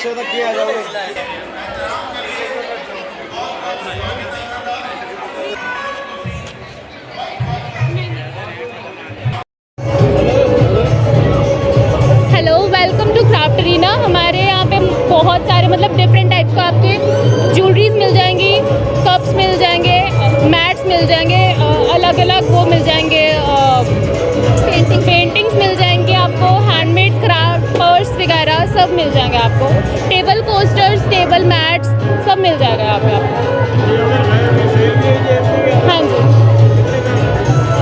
छः तक भी आ जाओगे। बहुत सारे मतलब डिफरेंट का आपके मिल जाएँगी कप्स मिल जाएँगे मैट्स मिल जाएँगे अलग अलग वो मिल जाएँगे मिल जाएंगे आपको टेबल कोस्टर्स टेबल मैट्स सब मिल जाएगा यहाँ पे आपको हाँ जी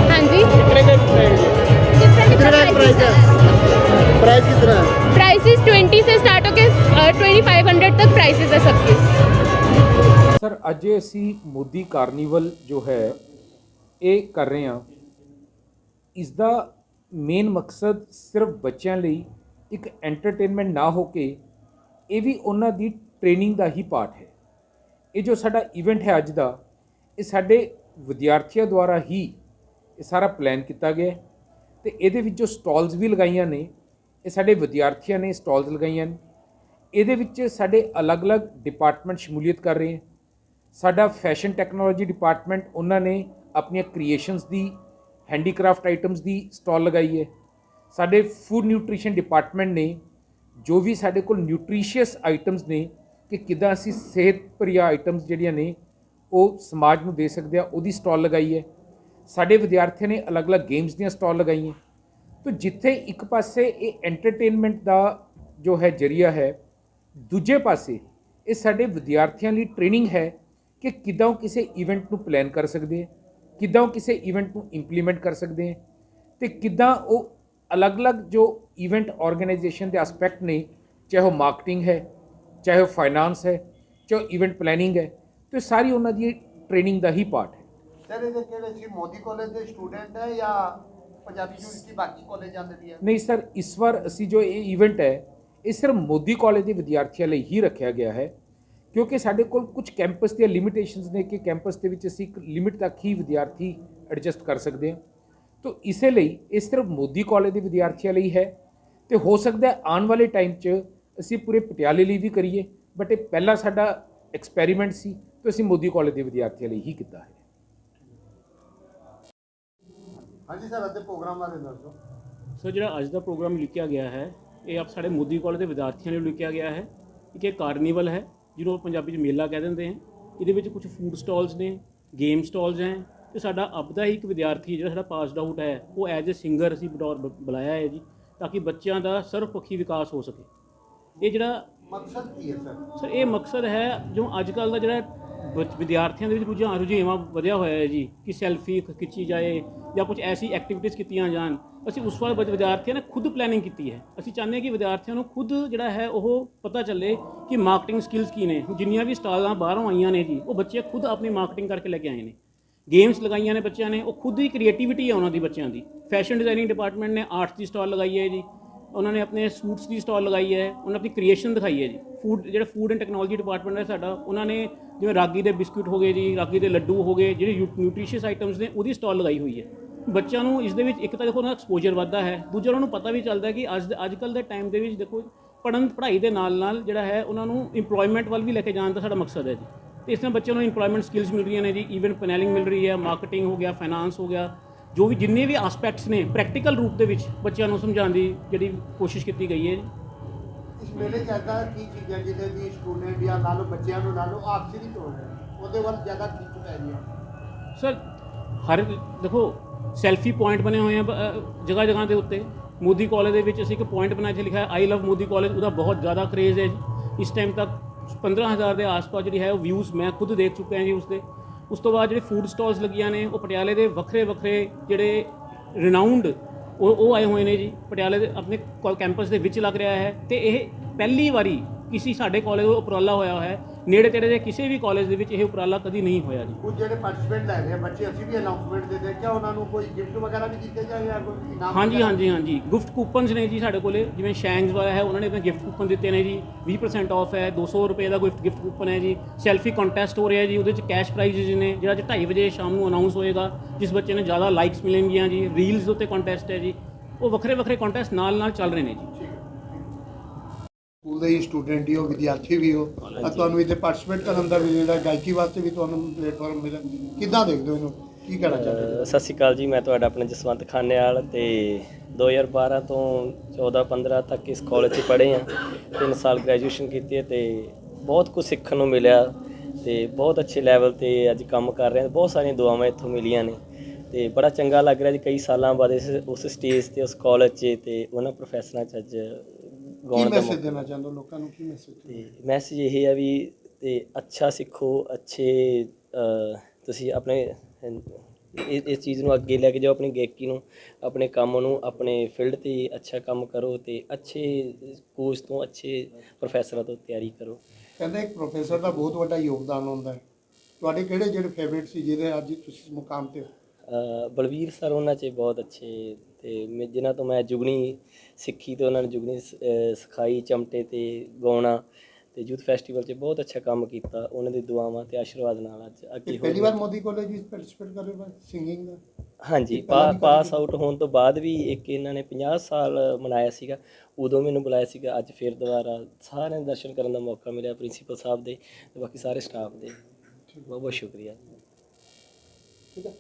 हाँ जी डिफरेंट प्राइस कितना है प्राइसेस 20 से स्टार्ट होके ट्वेंटी फाइव हंड्रेड तक प्राइसेस है सबकी ਸਰ ਅੱਜ ਅਸੀਂ ਮੋਦੀ ਕਾਰਨੀਵਲ ਜੋ ਹੈ ਇਹ ਕਰ ਰਹੇ ਹਾਂ ਇਸ ਦਾ ਮੇਨ ਮਕਸਦ ਸਿਰਫ ਬੱਚਿਆਂ ਲਈ ਇੱਕ ਐਂਟਰਟੇਨਮੈਂਟ ਨਾ ਹੋ ਕੇ ਇਹ ਵੀ ਉਹਨਾਂ ਦੀ ਟ੍ਰੇਨਿੰਗ ਦਾ ਹੀ ਪਾਰਟ ਹੈ। ਇਹ ਜੋ ਸਾਡਾ ਇਵੈਂਟ ਹੈ ਅੱਜ ਦਾ, ਇਹ ਸਾਡੇ ਵਿਦਿਆਰਥੀਆਂ ਦੁਆਰਾ ਹੀ ਇਹ ਸਾਰਾ ਪਲਾਨ ਕੀਤਾ ਗਿਆ ਹੈ ਤੇ ਇਹਦੇ ਵਿੱਚ ਜੋ ਸਟਾਲਸ ਵੀ ਲਗਾਈਆਂ ਨੇ, ਇਹ ਸਾਡੇ ਵਿਦਿਆਰਥੀਆਂ ਨੇ ਸਟਾਲਸ ਲਗਾਈਆਂ ਨੇ। ਇਹਦੇ ਵਿੱਚ ਸਾਡੇ ਅਲੱਗ-ਅਲੱਗ ਡਿਪਾਰਟਮੈਂਟ ਸ਼ਮੂਲੀਅਤ ਕਰ ਰਹੇ ਹਨ ਸਾਡਾ ਫੈਸ਼ਨ ਟੈਕਨੋਲੋਜੀ ਡਿਪਾਰਟਮੈਂਟ ਉਹਨਾਂ ਨੇ ਆਪਣੀਆਂ ਕ੍ਰੀਏਸ਼ਨਸ ਦੀ ਹੈਂਡੀਕ੍ਰਾਫਟ ਆਈਟਮਸ ਦੀ ਸਟਾਲ ਲਗਾਈ ਹੈ। ਸਾਡੇ ਫੂਡ ਨਿਊਟ੍ਰੀਸ਼ਨ ਡਿਪਾਰਟਮੈਂਟ ਨੇ ਜੋ ਵੀ ਸਾਡੇ ਕੋਲ ਨਿਊਟ੍ਰੀਸ਼ੀਅਸ ਆਈਟਮਸ ਨੇ ਕਿ ਕਿਦਾਂ ਅਸੀਂ ਸਿਹਤ ਭਰੀਆ ਆਈਟਮਸ ਜਿਹੜੀਆਂ ਨੇ ਉਹ ਸਮਾਜ ਨੂੰ ਦੇ ਸਕਦੇ ਆ, ਉਹਦੀ ਸਟਾਲ ਲਗਾਈ ਹੈ। ਸਾਡੇ ਵਿਦਿਆਰਥੀਆਂ ਨੇ ਅਲੱਗ-ਅਲੱਗ ਗੇਮਸ ਦੀਆਂ ਸਟਾਲ ਲਗਾਈਆਂ। ਤੋ ਜਿੱਥੇ ਇੱਕ ਪਾਸੇ ਇਹ ਐਂਟਰਟੇਨਮੈਂਟ ਦਾ ਜੋ ਹੈ ਜਰੀਆ ਹੈ, ਦੂਜੇ ਪਾਸੇ ਇਹ ਸਾਡੇ ਵਿਦਿਆਰਥੀਆਂ ਲਈ ਟ੍ਰੇਨਿੰਗ ਹੈ ਕਿ ਕਿੱਦਾਂ ਉਹ ਕਿਸੇ ਇਵੈਂਟ ਨੂੰ ਪਲਾਨ ਕਰ ਸਕਦੇ ਹੈ ਕਿੱਦਾਂ ਉਹ ਕਿਸੇ ਇਵੈਂਟ ਨੂੰ ਇੰਪਲੀਮੈਂਟ ਕਰ ਸਕਦੇ ਹੈ ਤੇ ਕਿੱਦਾਂ ਉਹ ਅਲੱਗ-ਅਲੱਗ ਜੋ ਇਵੈਂਟ ਆਰਗੇਨਾਈਜੇਸ਼ਨ ਦੇ ਐਸਪੈਕਟ ਨੇ ਚਾਹੇ ਉਹ ਮਾਰਕੀਟਿੰਗ ਹੈ ਚਾਹੇ ਉਹ ਫਾਈਨਾਂਸ ਹੈ ਚਾਹੇ ਇਵੈਂਟ ਪਲੈਨਿੰਗ ਹੈ ਤੇ ਇਹ ਸਾਰੀ ਉਹਨਾਂ ਦੀ ਟ੍ਰੇਨਿੰਗ ਦਾ ਹੀ ਪਾਰਟ ਹੈ। ਸਰ ਇਹਦੇ ਕਿਹੜੇ ਸੀ ਮੋਦੀ ਕਾਲਜ ਦੇ ਸਟੂਡੈਂਟ ਹੈ ਜਾਂ ਪੰਜਾਬੀ ਯੂਨੀਵਰਸਿਟੀ ਬਾਕੀ ਕਾਲਜ ਜਾਂਦੇ ਵੀ ਹੈ? ਨਹੀਂ ਸਰ ਇਸ ਵਾਰ ਅਸੀਂ ਜੋ ਇਹ ਇਵੈਂਟ ਹੈ ਇਹ ਸਿਰਫ ਮੋਦੀ ਕਾਲਜ ਦੇ ਵਿਦਿਆਰਥੀਆਂ ਲਈ ਹੀ ਰੱਖਿਆ ਗਿਆ ਹੈ ਕਿਉਂਕਿ ਸਾਡੇ ਕੋਲ ਕੁਝ ਕੈਂਪਸ ਦੀਆਂ ਲਿਮਿਟੇਸ਼ਨਸ ਨੇ ਕਿ ਕੈਂਪਸ ਦੇ ਵਿੱਚ ਅਸੀਂ ਇੱਕ ਲਿਮਿਟ ਤੱਕ ਹੀ ਵਿਦਿਆਰਥੀ ਐਡਜਸਟ ਕਰ ਸਕਦੇ ਹਾਂ। ਤੋ ਇਸੇ ਲਈ ਇਹ ਸਿਰਫ ਮੋਦੀ ਕਾਲਜ ਦੇ ਵਿਦਿਆਰਥੀਆਂ ਲਈ ਹੈ ਤੇ ਹੋ ਸਕਦਾ ਹੈ ਆਉਣ ਵਾਲੇ ਟਾਈਮ 'ਚ ਅਸੀਂ ਪੂਰੇ ਪਟਿਆਲੇ ਲਈ ਵੀ ਕਰੀਏ ਬਟ ਇਹ ਪਹਿਲਾ ਸਾਡਾ ਐਕਸਪੈਰੀਮੈਂਟ ਸੀ ਤੇ ਅਸੀਂ ਮੋਦੀ ਕਾਲਜ ਦੇ ਵਿਦਿਆਰਥੀਆਂ ਲਈ ਹੀ ਕੀਤਾ ਹੈ। ਹਾਂਜੀ ਸਰ ਅਤੇ ਪ੍ਰੋਗਰਾਮ ਬਾਰੇ ਦੱਸੋ। ਸੋ ਜਿਹੜਾ ਅੱਜ ਦਾ ਪ੍ਰੋਗਰਾਮ ਲਿਖਿਆ ਗਿਆ ਹੈ ਇਹ ਆਪ ਸਾਡੇ ਮੋਦੀ ਕਾਲਜ ਦੇ ਵਿਦਿਆਰਥੀਆਂ ਲਈ ਲਿਖਿਆ ਗਿਆ ਹੈ। ਇੱਕ ਇਹ ਕਾਰਨੀਵਲ ਹੈ ਜਿਹਨੂੰ ਪੰਜਾਬੀ 'ਚ ਮੇਲਾ ਕਹਿ ਦਿੰਦੇ ਹਾਂ। ਇਹਦੇ ਵਿੱਚ ਕੁਝ ਫੂਡ ਸਟਾਲਸ ਨੇ ਗੇਮ ਸਟਾਲਸ ਹੈ ਤੇ ਸਾਡਾ ਅਬ ਦਾ ਹੀ ਇੱਕ ਵਿਦਿਆਰਥੀ ਜਿਹੜਾ ਸਾਡਾ ਪਾਸਡ ਆਊਟ ਹੈ ਉਹ ਐਜ਼ ਅ ਸਿੰਗਰ ਅਸੀਂ ਬਤੌਰ ਬ- ਬੁਲਾਇਆ ਹੈ ਜੀ ਤਾਂ ਕਿ ਬੱਚਿਆਂ ਦਾ ਸਰਵਪੱਖੀ ਵਿਕਾਸ ਹੋ ਸਕੇ। ਇਹ ਜਿਹੜਾ ਮਕਸਦ ਕੀ ਹੈ ਸਰ? ਸਰ ਇਹ ਮਕਸਦ ਹੈ ਜੋ ਅੱਜ ਕੱਲ ਦਾ ਜਿਹੜਾ ਵਿਦਿਆਰਥੀਆਂ ਦੇ ਵਿੱਚ ਰੁਝਾਨ ਰੁਝੇਵਾਂ ਵਧਿਆ ਹੋਇਆ ਹੈ ਜੀ ਕਿ ਸੈਲਫੀ ਖਿੱਚੀ ਜਾਏ ਜਾਂ ਕੁਝ ਐਸੀ ਐਕਟੀਵਿਟੀਜ਼ ਕੀਤੀਆਂ ਜਾਣ। ਅਸੀਂ ਉਸ ਵਾਰ ਬੱਚ- ਵਿਦਿਆਰਥੀਆਂ ਨੇ ਖੁਦ ਪਲੈਨਿੰਗ ਕੀਤੀ ਹੈ। ਅਸੀਂ ਚਾਹੁੰਦੇ ਹਾਂ ਕਿ ਵਿਦਿਆਰਥੀਆਂ ਨੂੰ ਖੁਦ ਜਿਹੜਾ ਹੈ ਉਹ ਪਤਾ ਚੱਲੇ ਕਿ ਮਾਰਕੀਟਿੰਗ ਸਕਿੱਲਸ ਕੀ ਨੇ। ਜਿੰਨੀਆਂ ਵੀ ਸਟਾਲਾਂ ਬਾਹਰੋਂ ਆਈਆਂ ਨੇ ਜੀ ਉਹ ਬੱਚੇ ਖੁਦ ਆਪਣੀ ਮਾਰਕੀਟਿੰਗ ਕਰਕੇ ਲੈ ਕੇ ਆਏ ਨੇ। ਗੇਮਸ ਲਗਾਈਆਂ ਨੇ ਬੱਚਿਆਂ ਨੇ, ਉਹ ਖੁਦ ਹੀ ਕ੍ਰੀਏਟੀਵਿਟੀ ਹੈ ਉਹਨਾਂ ਦੀ ਬੱਚਿਆਂ ਦੀ। ਫੈਸ਼ਨ ਡਿਜ਼ਾਈਨਿੰਗ ਡਿਪਾਰਟਮੈਂਟ ਨੇ ਆਰਟਸ ਦੀ ਸਟਾਲ ਲਗਾਈ ਹੈ ਜੀ। ਉਹਨਾਂ ਨੇ ਆਪਣੇ ਸੂਟਸ ਦੀ ਸਟਾਲ ਲਗਾਈ ਹੈ, ਉਹਨਾਂ ਆਪਣੀ ਕ੍ਰੀਏਸ਼ਨ ਦਿਖਾਈ ਹੈ ਜੀ। ਫੂਡ ਜਿਹੜਾ ਫੂਡ ਐਂਡ ਟੈਕਨੋਲੋਜੀ ਡਿਪਾਰਟਮੈਂਟ ਹੈ ਸਾਡਾ, ਉਹਨਾਂ ਨੇ ਜਿਵੇਂ ਰਾਗੀ ਦੇ ਬਿਸਕੁਟ ਹੋ ਗਏ ਜੀ, ਰਾਗੀ ਦੇ ਲੱਡੂ ਹੋ ਗਏ, ਜਿਹੜੇ ਨਿਊਟ੍ਰੀਸ਼ੀਅਸ ਆਈਟਮਸ ਨੇ, ਉਹਦੀ ਸਟਾਲ ਲਗਾਈ ਹੋਈ ਹੈ। ਬੱਚਿਆਂ ਨੂੰ ਇਸ ਦੇ ਵਿੱਚ ਇੱਕ ਤਾਂ ਦੇਖੋ ਉਹਨਾਂ ਦਾ ਐਕਸਪੋਜ਼ਰ ਵੱਧਦਾ ਹੈ, ਦੂਜਾ ਉਹਨਾਂ ਨੂੰ ਪਤਾ ਵੀ ਚੱਲਦਾ ਕਿ ਅੱਜ ਅੱਜ ਕੱਲ ਦੇ ਟਾਈਮ ਦੇ ਵਿੱਚ ਦੇਖੋ, ਪੜ੍ਹਨ ਪੜ੍ਹਾਈ ਦੇ ਨਾਲ ਨਾਲ ਜਿਹੜਾ ਹੈ, ਉਹਨਾਂ ਨੂੰ ਇੰਪਲੋਇਮੈਂਟ ਵੱਲ ਵੀ ਲੈ ਕੇ ਜਾਣ ਦਾ ਸਾਡਾ ਮਕਸਦ ਹੈ ਜੀ। ਤੇ ਇਸ ਨਾਲ ਬੱਚਿਆਂ ਨੂੰ ਇੰਪਲੋਇਮੈਂਟ ਸਕਿੱਲਸ ਮਿਲ ਰਹੀਆਂ ਨੇ ਜੀ ਇਵੈਂਟ ਪਲੈਨਿੰਗ ਮਿਲ ਰਹੀ ਹੈ ਮਾਰਕੀਟਿੰਗ ਹੋ ਗਿਆ ਫਾਈਨਾਂਸ ਹੋ ਗਿਆ ਜੋ ਵੀ ਜਿੰਨੇ ਵੀ ਐਸਪੈਕਟਸ ਨੇ ਪ੍ਰੈਕਟੀਕਲ ਰੂਪ ਦੇ ਵਿੱਚ ਬੱਚਿਆਂ ਨੂੰ ਸਮਝਾਉਣ ਦੀ ਜਿਹੜੀ ਕੋਸ਼ਿਸ਼ ਕੀਤੀ ਗਈ ਹੈ ਜੀ। ਇਸ ਮੇਲੇ 'ਚ ਐਸਾ ਕੀ ਚੀਜ਼ਾਂ ਜਿਹਦੇ ਵੀ ਸਟੂਡੈਂਟ ਜਾਂ ਲਾ ਲਓ ਬੱਚਿਆਂ ਨੂੰ ਲਾ ਲਓ ਆਕਸੀਰਿਤ ਹੋ ਰਹੇ ਉਹਦੇ ਵੱਲ ਜ਼ਿਆਦਾ ਖਿੱਚ ਪੈ ਰਹੀ ਹੈ। ਸਰ ਹਰ ਦੇਖੋ ਸੈਲਫੀ ਪੁਆਇੰਟ ਬਣੇ ਹੋਏ ਆ ਜਗ੍ਹਾ ਜਗ੍ਹਾ ਦੇ ਉੱਤੇ। ਮੋਦੀ ਕਾਲਜ ਦੇ ਵਿੱਚ ਅਸੀਂ ਇੱਕ ਪੁਆਇੰਟ ਬਣਾਇਆ ਜਿੱਥੇ ਲਿਖਿਆ ਆਈ ਲਵ ਮੋਦੀ ਕਾਲਜ ਉਹਦਾ ਬਹੁਤ ਜ਼ਿਆਦਾ ਕ੍ਰੇਜ਼ ਹੈ ਇਸ ਟਾਈਮ ਤੱਕ 15000 ਦੇ ਆਸ-ਪਾਸ ਜਿਹੜੀ ਹੈ ਉਹ ਵਿਊਜ਼ ਮੈਂ ਖੁਦ ਦੇਖ ਚੁੱਕਿਆ ਜੀ ਉਸਦੇ। ਉਸ ਤੋਂ ਬਾਅਦ ਜਿਹੜੇ ਫੂਡ ਸਟਾਲਸ ਲੱਗੀਆਂ ਨੇ, ਉਹ ਪਟਿਆਲੇ ਦੇ ਵੱਖਰੇ ਵੱਖਰੇ ਜਿਹੜੇ ਰਿਨਾਊਂਡ ਉਹ ਉਹ ਆਏ ਹੋਏ ਨੇ ਜੀ। ਪਟਿਆਲੇ ਦੇ ਆਪਣੇ ਕੈਂਪਸ ਦੇ ਵਿੱਚ ਲੱਗ ਰਿਹਾ ਹੈ ਤੇ ਇਹ ਪਹਿਲੀ ਵਾਰੀ ਕਿਸੇ ਸਾਡੇ ਕਾਲਜ ਦਾ ਉਪਰਾਲਾ ਹੋਇਆ ਹੈ। ਨੇੜੇ ਤੇੜੇ ਦੇ ਕਿਸੇ ਵੀ ਕਾਲਜ ਦੇ ਵਿੱਚ ਇਹ ਉਪਰਾਲਾ ਕਦੀ ਨਹੀਂ ਹੋਇਆ ਜੀ। ਕੁਝ ਜਿਹੜੇ ਪਾਰਟਿਸਪੇਟ ਲੈ ਰਹੇ ਆ ਬੱਚੇ ਅਸੀਂ ਵੀ ਅਨਾਉਂਸਮੈਂਟ ਦੇ ਦੇ ਕਿਆ ਉਹਨਾਂ ਨੂੰ ਕੋਈ ਗਿਫਟ ਵਗੈਰਾ ਵੀ ਦਿੱਤੇ ਜਾਏ ਜਾਂ ਕੋਈ ਇਨਾਮ ਹਾਂਜੀ ਵਗੈਰਾ? ਹਾਂਜੀ ਹਾਂਜੀ ਗਿਫਟ ਕੂਪਨਸ ਨੇ ਜੀ ਸਾਡੇ ਕੋਲੇ ਜਿਵੇਂ ਸ਼ੈਂਗਸ ਵਾਲਾ ਹੈ ਉਹਨਾਂ ਨੇ ਆਪਣੇ ਗਿਫਟ ਕੂਪਨ ਦਿੱਤੇ ਨੇ ਜੀ। 20% ਆਫ ਹੈ 200 ਰੁਪਏ ਦਾ ਗਿਫਟ ਗਿਫਟ ਕੂਪਨ ਹੈ ਜੀ। ਸੈਲਫੀ ਕੰਟੈਸਟ ਹੋ ਰਿਹਾ ਜੀ ਉਹਦੇ ਵਿੱਚ ਕੈਸ਼ ਪ੍ਰਾਈਜ਼ਸ ਨੇ ਜਿਹੜਾ ਅੱਜ 2:30 ਵਜੇ ਸ਼ਾਮ ਨੂੰ ਅਨਾਉਂਸ ਹੋਏਗਾ ਜਿਸ ਬੱਚੇ ਨੇ ਜ਼ਿਆਦਾ ਲਾਈਕਸ ਮਿਲਣਗੀਆਂ ਜੀ ਰੀਲਸ ਉੱਤੇ ਕੰਟੈਸਟ ਹੈ ਜੀ। ਉਹ ਵੱਖਰੇ ਵੱਖਰੇ ਕੰਟੈਸਟ ਨਾਲ ਨਾਲ ਚੱਲ ਰਹੇ ਨੇ ਜੀ। ਸਕੂਲ ਦੇ ਹੀ ਸਟੂਡੈਂਟ ਹੀ ਹੋ ਵਿਦਿਆਰਥੀ ਵੀ ਹੋ। ਤਾਂ ਤੁਹਾਨੂੰ ਇੱਥੇ ਪਾਰਟਿਸਿਪੇਟ ਕਰਨ ਦਾ ਵੀ ਜਿਹੜਾ ਗਾਇਕੀ ਵਾਸਤੇ ਵੀ ਤੁਹਾਨੂੰ ਪਲੇਟਫਾਰਮ ਮਿਲਿਆ। ਕਿੱਦਾਂ ਦੇਖਦੇ ਹੋ ਇਹਨੂੰ? ਕੀ ਕਹਿਣਾ ਚਾਹੁੰਦੇ ਹੋ? ਸਤਿ ਸ਼੍ਰੀ ਅਕਾਲ ਜੀ ਮੈਂ ਤੁਹਾਡਾ ਆਪਣਾ ਜਸਵੰਤ ਖਾਨੇਵਾਲ ਤੇ 2012 ਤੋਂ 14 15 ਤੱਕ ਇਸ ਕਾਲਜ 'ਚ ਪੜ੍ਹੇ ਆ 3 ਸਾਲ ਗ੍ਰੈਜੂਏਸ਼ਨ ਕੀਤੀ ਹੈ ਤੇ ਬਹੁਤ ਕੁਝ ਸਿੱਖਣ ਨੂੰ ਮਿਲਿਆ ਤੇ ਬਹੁਤ ਅੱਛੇ ਲੈਵਲ ਤੇ ਅੱਜ ਕੰਮ ਕਰ ਰਹੇ। ਹਾਂ ਬਹੁਤ ਸਾਰੀਆਂ ਦੁਆਵਾਂ ਇੱਥੋਂ ਮਿਲੀਆਂ ਨੇ ਤੇ ਬੜਾ ਚੰਗਾ ਲੱਗ ਰਿਹਾ ਜੀ। ਕਈ ਸਾਲਾਂ ਬਾਅਦ ਇਸ ਉਸ ਸਟੇਜ ਤੇ ਉਸ ਕਾਲਜ 'ਚ ਤੇ ਉਹਨਾਂ ਪ੍ਰੋਫੈਸਰਾਂ 'ਚ ਅੱਜ ਕੀ ਗਾਉਣ ਦਾ ਮੈਸੇਜ ਦੇਣਾ ਚਾਹੁੰਦੇ ਹੋ ਲੋਕਾਂ ਨੂੰ? ਕੀ ਮੈਸੇਜ ਮੈਸੇਜ ਇਹ ਹੈ ਵੀ ਤੇ ਅੱਛਾ ਸਿੱਖੋ ਅੱਛੇ ਅ, ਤੁਸੀਂ ਆਪਣੇ ਇਹ ਇਸ ਚੀਜ਼ ਨੂੰ ਅੱਗੇ ਲੈ ਕੇ ਜਾਓ ਆਪਣੀ ਗਾਇਕੀ ਨੂੰ ਆਪਣੇ ਕੰਮ ਨੂੰ ਆਪਣੇ ਫੀਲਡ ਤੇ ਅੱਛਾ ਕੰਮ ਕਰੋ ਤੇ ਅੱਛੇ ਕੋਚ ਤੋਂ ਅੱਛੇ ਪ੍ਰੋਫੈਸਰਾਂ ਤੋਂ ਤਿਆਰੀ ਕਰੋ। ਕਹਿੰਦੇ ਇੱਕ ਪ੍ਰੋਫੈਸਰ ਦਾ ਬਹੁਤ ਵੱਡਾ ਯੋਗਦਾਨ ਹੁੰਦਾ ਹੈ। ਤੁਹਾਡੇ ਕਿਹੜੇ ਜਿਹੜੇ ਫੇਵਰਿਟ ਸੀ ਜਿਹਦੇ ਅੱਜ ਤੁਸੀਂ ਇਸ ਮੁਕਾਮ ਤੇ ਹੋ? ਅ, ਬਲਵੀਰ ਸਰ ਉਹਨਾਂ 'ਚ ਬਹੁਤ ਅੱਛੇ ਤੇ ਮੈਂ ਜਿਨ੍ਹਾਂ ਤੋਂ ਮੈਂ ਜੁਗਣੀ ਸਿੱਖੀ ਤੇ ਉਹਨਾਂ ਨੇ ਜੁਗਣੀ ਸ- ਸਿਖਾਈ ਚਮਟੇ ਤੇ ਗਾਉਣਾ ਤੇ ਯੂਥ ਫੈਸਟੀਵਲ 'ਚ ਬਹੁਤ ਅੱਛਾ ਕੰਮ ਕੀਤਾ ਉਹਨਾਂ ਦੀ ਦੁਆਵਾਂ ਤੇ ਆਸ਼ੀਰਵਾਦ ਨਾਲ ਅੱਜ ਅੱਗੇ ਇਹ ਪਹਿਲੀ ਵਾਰ ਮੋਦੀ ਕਾਲਜ ਵਿੱਚ ਪਾਰਟਿਸਿਪੇਟ ਕਰ ਰਹੇ ਹੋ ਸਿੰਗਿੰਗ ਦਾ? ਹਾਂਜੀ ਪਹਿਲਾਂ ਪਾ- ਪਾਸ ਆਊਟ ਹੋਣ ਤੋਂ ਬਾਅਦ ਵੀ ਇੱਕ ਇਹਨਾਂ ਨੇ 50 ਸਾਲ ਮਨਾਇਆ ਸੀਗਾ ਉਦੋਂ ਮੈਨੂੰ ਬੁਲਾਇਆ ਸੀਗਾ ਅੱਜ ਫਿਰ ਦੁਬਾਰਾ ਸਾਰਿਆਂ ਦੇ ਦਰਸ਼ਨ ਕਰਨ ਦਾ ਮੌਕਾ ਮਿਲਿਆ ਪ੍ਰਿੰਸੀਪਲ ਸਾਹਿਬ ਦੇ ਤੇ ਬਾਕੀ ਸਾਰੇ ਸਟਾਫ ਦੇ। ਬਹੁਤ ਬਹੁਤ ਸ਼ੁਕਰੀਆ। ਠੀਕ ਹੈ।